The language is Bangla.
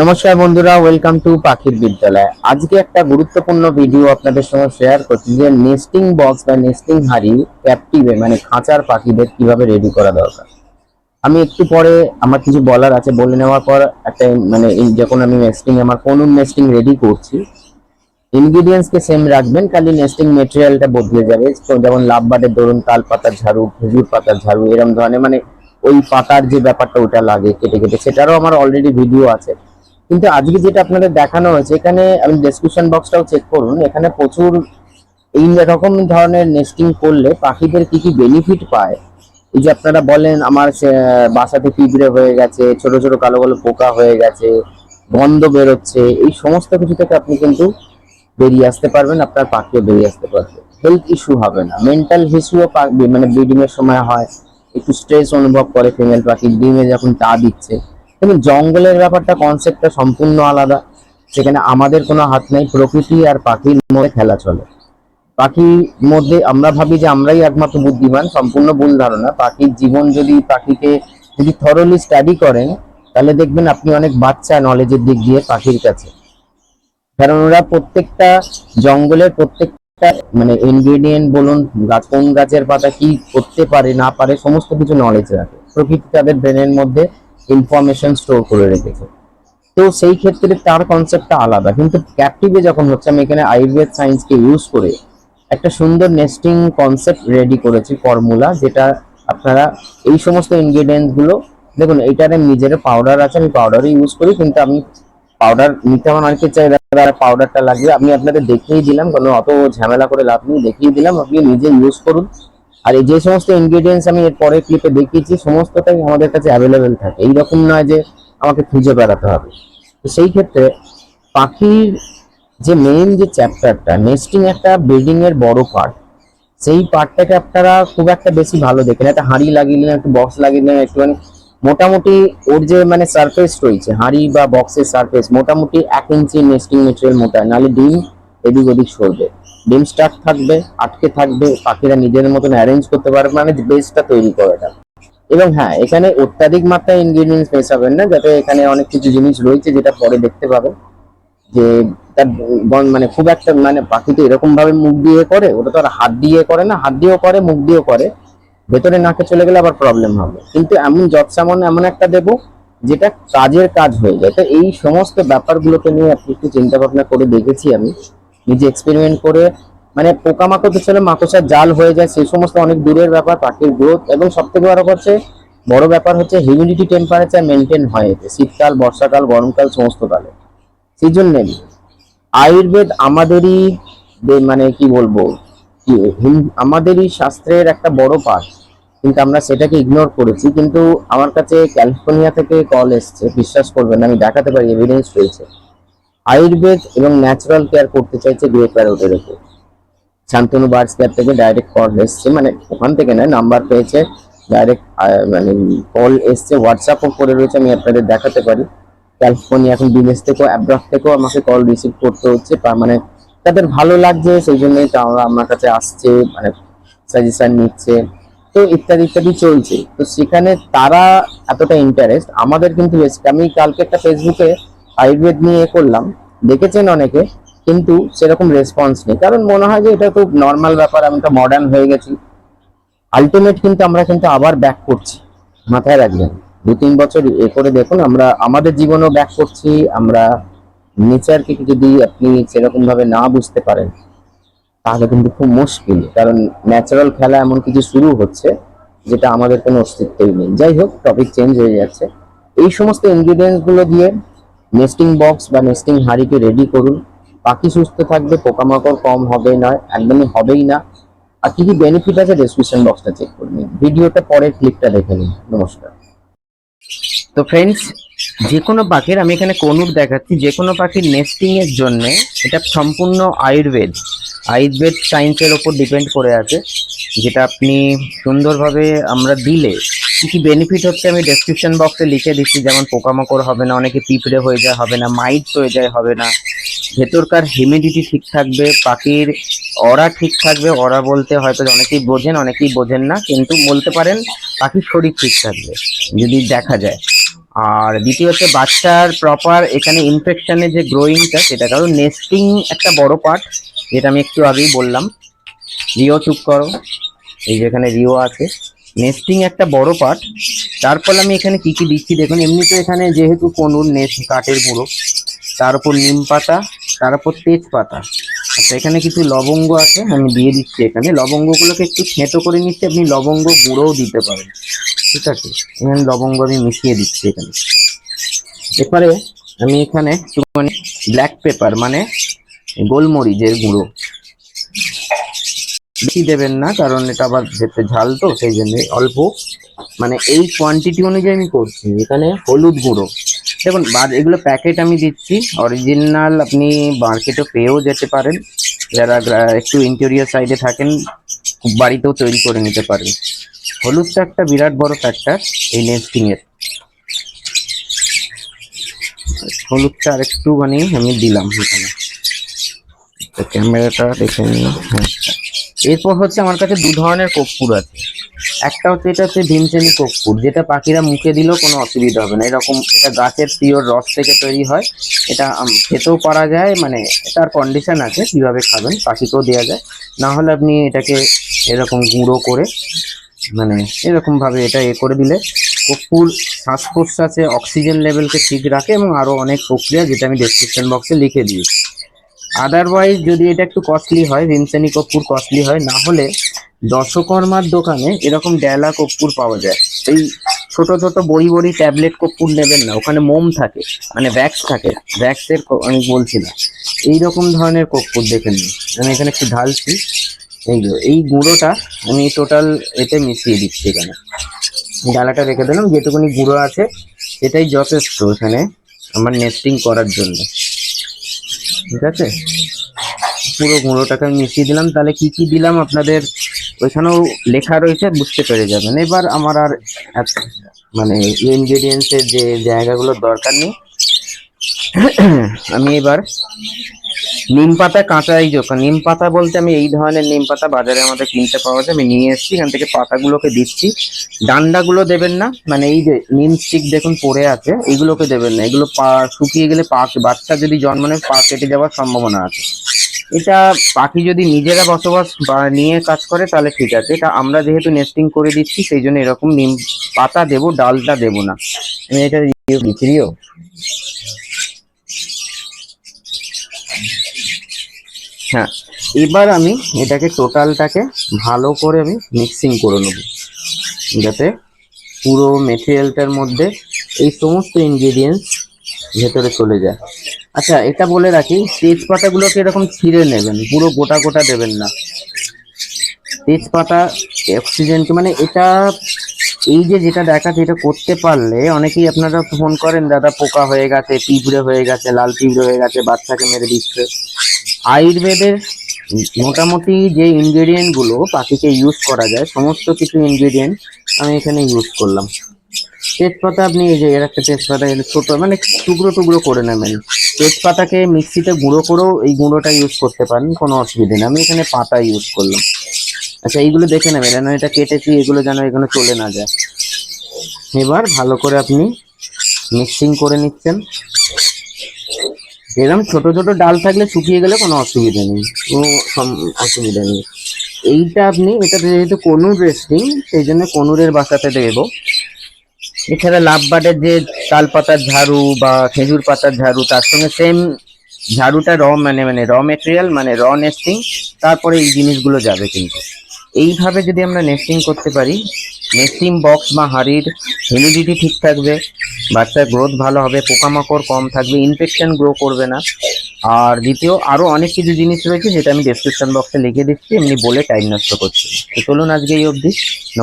নমস্কার বন্ধুরা ওয়েলকাম টু পাখির বিদ্যালয়। আজকে একটা গুরুত্বপূর্ণ ভিডিও আপনাদের সঙ্গে শেয়ার করছি যে নেস্টিং বক্স বা নেস্টিং হাড়ি ক্যাপটিভে মানে খাঁচার পাখিদের কীভাবে রেডি করা দরকার। আমি একটু পরে আমার কিছু বলার আছে, বলে নেওয়ার পর একটা মানে যখন আমি নেস্টিং আমার কোন নেস্টিং রেডি করছি। ইনগ্রিডিয়েন্টস কে সেম রাখবেন, খালি নেস্টিং মেটেরিয়ালটা বদলে যাবে। যেমন লাভ বাটের ধরুন, তাল পাতার ঝাড়ু, খেজুর পাতার ঝাড়ু এরকম ধরনের মানে ওই পাতার যে ব্যাপারটা ওটা লাগে কেটে কেটে, সেটারও আমার অলরেডি ভিডিও আছে। কিন্তু আজকে যেটা আপনাদের দেখানো হয়েছে, এখানে আমি ডেসক্রিপশন বক্সটাও চেক করুন, এখানে প্রচুর এই রকম ধরনের নেস্টিং করলে পাখিদের কি কি বেনিফিট পায়? এই যে আপনারা বলেন আমার বাসাতে পিঁপড়ে হয়ে গেছে, ছোট ছোট কালো কালো পোকা হয়ে গেছে, গন্ধ বেরোচ্ছে, এই সমস্ত কিছু থেকে আপনি কিন্তু বেরিয়ে আসতে পারবেন, আপনার পাখিও বেরিয়ে আসতে পারবে। হেলথ ইস্যু হবে না। মেন্টাল ইস্যুও মানে ব্রিডিং এর সময় হয়, একটু স্ট্রেস অনুভব করে ফিমেল পাখি, ডিমে যখন তা দিচ্ছে কিন্তু জঙ্গলের ব্যাপারটা কনসেপ্টটা সম্পূর্ণ আলাদা। সেখানে আমাদের কোনো হাত নেই, প্রকৃতি আর পাখির মধ্যে খেলা চলে। পাখির মধ্যে আমরা ভাবি যে আমরাই একমাত্র বুদ্ধিমান, সম্পূর্ণ ভুল ধারণা। পাখির জীবন যদি পাখিকে যদি থরলি স্টাডি করেন, তাহলে দেখবেন আপনি অনেক বাচ্চা নলেজের দিক দিয়ে পাখির কাছে। কারণ ওরা প্রত্যেকটা জঙ্গলের প্রত্যেকটা মানে ইনগ্রেডিয়েন্ট বলুন গাছ কোন গাছের পাতা কি করতে পারে, না পারে, সমস্ত কিছু নলেজ রাখে। প্রকৃতি তাদের ব্রেনের মধ্যে ইনফরমেশন স্টোর করে রেখেছে। তো সেই ক্ষেত্রে তার কনসেপ্টটা আলাদা। কিন্তু ক্যাপটিভে যখন হচ্ছে, আমি এখানে আয়ুর্বেদ সায়েন্সকে ইউজ করে একটা সুন্দর নেস্টিং কনসেপ্ট রেডি করেছি ফর্মুলা যেটা আপনারা এই সমস্ত ইনগ্রেডিয়েন্টসগুলো, দেখুন, এইটারে নিজের পাউডার আছে, আমি পাউডারই ইউজ করি, কিন্তু আমি পাউডার নিতে আমার অনেকে চাই পাউডারটা লাগবে। আমি আপনাদের দেখিয়ে দিলাম, কোনো অত ঝামেলা করে লাভ নেই, দেখিয়ে দিলাম, আপনি নিজে ইউজ করুন। আর এই যে সমস্ত ইনগ্রিডিয়েন্টস আমি এর পরের ক্লিপে দেখিয়েছি, সমস্তটাই আমাদের কাছে অ্যাভেলেবেল থাকে। এইরকম নয় যে আমাকে খুঁজে বেড়াতে হবে। তো সেই ক্ষেত্রে পাখির যে মেইন যে চ্যাপ্টারটা নেস্টিং একটা বিল্ডিং এর বড় পার্ট সেই পার্টটাকে আপনারা খুব একটা বেশি ভালো দেখেন। একটা হাঁড়ি লাগিয়ে নিলেন, একটু বক্স লাগিয়ে নিলেন, একটুখানি মোটামুটি ওর যে মানে সারফেস রয়েছে, হাঁড়ি বা বক্সের সারফেস মোটামুটি এক ইঞ্চি নেস্টিং মেটেরিয়াল মোটা, নাহলে ডিম এদিক ওদিক সরবে। ডিম স্টার্ট থাকবে, আটকে থাকবে, পাখিরা নিজের মতন অ্যারেঞ্জ করতে পারবে মানে বেসটা তৈরি করাটা এবং হ্যাঁ এখানে অত্যাধিক মাত্রায় ইনগ্রিডিয়েন্টস মেশাবেন না, যাতে এখানে অনেক কিছু জিনিস রয়েছে যেটা পরে দেখতে পাবেন যে তার মানে খুব একটা মানে পাখি তো এরকম ভাবে মুখ দিয়ে করে, ওটা তো আর হাত দিয়ে করে না, হাত দিয়েও করে, মুখ দিয়েও করে। ভেতরে নাকে চলে গেলে আবার প্রবলেম হবে। কিন্তু এমন যত সামন এমন একটা দেব, যেটা কাজের কাজ হয়ে যায়। তো এই সমস্ত ব্যাপারগুলোকে নিয়ে আপনি একটু চিন্তা ভাবনা করে দেখেছি আমি। নিজে এক্সপেরিমেন্ট করে মানে পোকামাকড় ছিল মাকড়সার জাল হয়ে যায়, সেই সমস্ত অনেক দূরের ব্যাপার, পাখির গ্রোথ, এবং সব থেকে বড় হচ্ছে, বড় ব্যাপার হচ্ছে হিউমিডিটি টেম্পারেচার মেনটেন হয় এতে, শীতকাল, বর্ষাকাল, গরমকাল, সমস্ত কালে। সেই জন্য আয়ুর্বেদ আমাদেরই মানে কি বলব আমাদেরই শাস্ত্রের একটা বড় পার্ট কিন্তু আমরা সেটাকে ইগনোর করেছি, কিন্তু আমার কাছে ক্যালিফোর্নিয়া থেকে কল এসছে, বিশ্বাস করবেন আমি দেখাতে পারি এভিডেন্স রয়েছে। আয়ুর্বেদ এবং ন্যাচারাল কেয়ার করতে চাইছে গ্রে প্যারোটের উপর শান্তনু বার্ডস কেয়ার থেকে ডাইরেক্ট কল এসছে মানে ওখান থেকে নয় নাম্বার পেয়েছে ডাইরেক্ট মানে কল এসছে হোয়াটসঅ্যাপও করে রয়েছে, আমি আপনাদের দেখাতে পারি। ক্যালিফোর্নিয়া এখন বিদেশ থেকেও অ্যাব্রড থেকেও আমাকে কল রিসিভ করতে হচ্ছে মানে তাদের ভালো লাগছে, সেই জন্যই তারা আমার কাছে আসছে মানে সাজেশন নিচ্ছে, তো ইত্যাদি ইত্যাদি চলছে। তো সেখানে তারা এতটা ইন্টারেস্ট আমাদের কিন্তু আমি কালকে একটা ফেসবুকে আয়ুর্বেদ নিয়ে এ করলাম। দেখেছেন অনেকে, কিন্তু সেরকম রেসপন্স নেই। কারণ মনে হয় যে এটা খুব নর্মাল ব্যাপার, আমি তো মডার্ন হয়ে গেছি। আলটিমেট কিন্তু আমরা কিন্তু আবার ব্যাক করছি। মাথায় রাখবেন দু তিন বছর এ করে দেখুন, আমরা আমাদের জীবনও ব্যাক করছি, আমরা নেচারকে যদি আপনি সেরকম ভাবে না বুঝতে পারেন, তাহলে কিন্তু খুব মুশকিল। কারণ ন্যাচারাল খেলা এমন কিছু শুরু হচ্ছে, যেটা আমাদের কোনো অস্তিত্বই নেই। যাই হোক টপিক চেঞ্জ হয়ে যাচ্ছে। এই সমস্ত ইনগ্রিডিয়েন্টসগুলো দিয়ে নেস্টিং বক্স বা নেস্টিং হাঁড়িকে রেডি করুন। পাখি সুস্থ থাকবে, পোকামাকড় কম হবে না একদমই হবেই না। আর কি কি বেনিফিট আছে ডেসক্রিপশন বক্সটা চেক করে নিন। ভিডিওটা পরের ক্লিপটা দেখে নিন। নমস্কার। তো ফ্রেন্ডস যে কোনো পাখির, আমি এখানে কনুর দেখাচ্ছি যে কোনো পাখির নেস্টিং এর জন্য এটা সম্পূর্ণ আয়ুর্বেদ। আয়ুর্বেদ সায়েন্সের ওপর ডিপেন্ড করে আছে, যেটা আপনি সুন্দরভাবে আমরা দিলে কী কী বেনিফিট হচ্ছে আমি ডেসক্রিপশন বক্সে লিখে দিচ্ছি। যেমন পোকামাকড় হবে না, অনেকে পিঁপড়ে হয়ে যায়, হবে না, মাইট হয়ে যায়, হবে না। ভেতরকার হিউমিডিটি ঠিক থাকবে, পাখির অরা ঠিক থাকবে অরা বলতে হয়তো অনেকেই বোঝেন অনেকেই বোঝেন না, কিন্তু বলতে পারেন পাখির শরীর ঠিক থাকবে, যদি দেখা যায়। আর দ্বিতীয় হচ্ছে বাচ্চার প্রপার এখানে ইনফেকশনের যে গ্রোয়িংটা সেটা কারণ নেস্টিং একটা বড় পার্ট যেটা আমি একটু আগেই বললাম। রিও চুপ করো, এই যেখানে রিও আছে। নেস্টিং একটা বড় পার্ট তারপর আমি এখানে কি কি দিচ্ছি দেখুন, এমনিতে এখানে যেহেতু কনুর নেস্ট কাঠের গুঁড়ো তার উপর নিম পাতা, তার উপর তেজপাতা। আচ্ছা এখানে কিছু লবঙ্গ আছে, আমি দিয়ে দিচ্ছি এখানে। লবঙ্গগুলোকে একটু থেঁতো করে নিচ্ছি, আপনি লবঙ্গ গুঁড়োও দিতে পারেন। ঠিক আছে? এখানে লবঙ্গ আমি মিশিয়ে দিচ্ছি এখানে। এরপরে আমি এখানে একটুখানি ব্ল্যাক পেপার মানে গোলমরিচের গুঁড়ো। বেশি দেবেন না, কারণ এটা আবার যেতে ঝাল তো, সেই জন্য অল্প। মানে এই কোয়ান্টিটি অনুযায়ী আমি করছি, এখানে হলুদ গুঁড়ো। দেখুন এগুলো প্যাকেট আমি দিচ্ছি অরিজিনাল আপনি মার্কেটে পেয়েও যেতে পারেন। যারা একটু ইন্টেরিয়র সাইডে থাকেন, বাড়িতেও তৈরি করে নিতে পারেন। হলুদটা একটা বিরাট বড় ফ্যাক্টর এই নেস্টিং এর। হলুদটা আরেকটু মানে আমি দিলাম এখানে। ক্যামেরাটা দেখে নিন হ্যাঁ। এরপর হচ্ছে আমার কাছে দু ধরনের কর্পূর আছে। একটা হচ্ছে এটা হচ্ছে ভীমসেনি কর্পূর, যেটা পাখিরা মুখে দিলেও কোনো অসুবিধা হবে না। এরকম এটা গাছের পিওর রস থেকে তৈরি হয়। এটা খেতেও পারা যায় মানে তার কন্ডিশন আছে, কীভাবে খাবেন, পাখিকেও দেওয়া যায়। না হলে আপনি এটাকে এরকম গুঁড়ো করে মানে এরকমভাবে এটা এ করে দিলে কর্পূর শ্বাস প্রশ্বাসে অক্সিজেন লেভেলকে ঠিক রাখে এবং আরও অনেক প্রক্রিয়া, যেটা আমি ডেসক্রিপশন বক্সে লিখে দিয়েছি। আদারওয়াইজ যদি এটা একটু কস্টলি হয় ভিনসেনি কর্পূর কস্টলি হয়, না হলে দশকর্মার দোকানে এরকম ডেলা কর্পূর পাওয়া যায়। এই ছোট ছোট বড়ি বড়ি ট্যাবলেট কর্পূর নেবেন না, ওখানে মোম থাকে মানে ভ্যাক্স থাকে ভ্যাক্সের আমি বলছিলাম এই রকম ধরনের কর্পূর দেখে নিন। আমি এখানে একটু ঢালছি। এইগুলো এই গুঁড়োটা আমি টোটাল এতে মিশিয়ে দিচ্ছি এখানে। ডালাটা রেখে দিলাম, যেটুকুনি গুঁড়ো আছে, এটাই যথেষ্ট এখানে আমার নেস্টিং করার জন্য। ঠিক আছে? পুরো গুঁড়োটাকে আমি মিশিয়ে দিলাম। তাহলে কি কি দিলাম আপনাদের? ওইখানেও লেখা রয়েছে, বুঝতে পেরে যাবেন। এবার আমার আর মানে ইনগ্রিডিয়েন্টসের যে জায়গাগুলোর দরকার নেই আমি এবার নিম পাতা কাঁচা, এই যখন নিম পাতা বলতে আমি এই ধরনের নিম পাতা বাজারে আমাদের কিনতে পাওয়া যায়। আমি নিয়ে এসেছি, এখান থেকে পাতাগুলোকে দিচ্ছি। ডান্ডাগুলো দেবেন না মানে এই যে নিম স্টিক দেখুন পড়ে আছে, এগুলোকে দেবেন না। এগুলো পা শুকিয়ে গেলে পা, বাচ্চা যদি জন্ম পা কেটে যাওয়ার সম্ভাবনা আছে। এটা পাখি যদি নিজেরা বসবাস বা নিয়ে কাজ করে, তাহলে ঠিক আছে। এটা আমরা যেহেতু নেস্টিং করে দিচ্ছি, সেই জন্য এরকম নিম পাতা দেবো, ডালটা দেবো না। আমি এটা রিও দিচ্ছি রিও হ্যাঁ এবার আমি এটাকে টোটালটাকে ভালো করে আমি মিক্সিং করে নেব। যাতে পুরো মেটেরিয়ালটার মধ্যে এই সমস্ত ইনগ্রেডিয়েন্টস ভেতরে চলে যায়। আচ্ছা এটা বলে রাখি, তেজপাতাগুলোকে এরকম ছিঁড়ে নেবেন, পুরো গোটা গোটা দেবেন না। তেজপাতা অক্সিজেনকে মানে এটা, এই যে যেটা দেখাচ্ছে, এটা করতে পারলে অনেকেই আপনারা ফোন করেন, দাদা, পোকা হয়ে গেছে, পিঁপড়ে হয়ে গেছে, লাল পিঁপড়ে হয়ে গেছে, বাচ্চাকে মেরে দিচ্ছে। আয়ুর্বেদের মোটামুটি যে ইনগ্রেডিয়েন্টগুলো পাখিকে ইউজ করা যায়, সমস্ত কিছু ইনগ্রেডিয়েন্ট আমি এখানে ইউজ করলাম। তেজপাতা আপনি এই যে, এর একটা তেজপাতা, এর ছোট মানে টুকরো টুকরো করে নেবেন। তেজপাতাকে মিক্সিতে গুঁড়ো করেও এই গুঁড়োটা ইউজ করতে পারেন, কোনো অসুবিধা নেই। আমি এখানে পাতা ইউজ করলাম। আচ্ছা এইগুলো দেখে নেবেন, যেন এটা কেটেছি এগুলো যেন এখানে চলে না যায়। এবার ভালো করে আপনি মিক্সিং করে নিচ্ছেন। এরকম ছোট ছোট ডাল থাকলে শুকিয়ে গেলে কোনো অসুবিধা নেই, কোনো অসুবিধা নেই। এইটা আপনি, এটাতে যেহেতু কনুর রেস্টিং সেই জন্য কনুরের বাসাতে দেবো। এছাড়া লাভবার্ডের যে তাল পাতার ঝাড়ু বা খেজুর পাতার ঝাড়ু, তার সঙ্গে সেম ঝাড়ুটা র মানে মানে র মেটেরিয়াল মানে র নেস্টিং তারপরে এই জিনিসগুলো যাবে কিন্তু। এইভাবে যদি আমরা নেস্টিং করতে পারি নেস্টিং বক্স বা হাড়ির হিউমিডিটি ঠিক থাকবে বাচ্চার গ্রোথ ভালো হবে, পোকামাকড় কম থাকবে ইনফেকশন গ্রো করবে না। আর দ্বিতীয় আরও অনেক কিছু জিনিস রয়েছে যেটা আমি ডেসক্রিপশন বক্সে লিখে দিচ্ছি, এমনি বলে টাইম নষ্ট করছি তো চলুন আজকে এই অবধি, নমস্কার।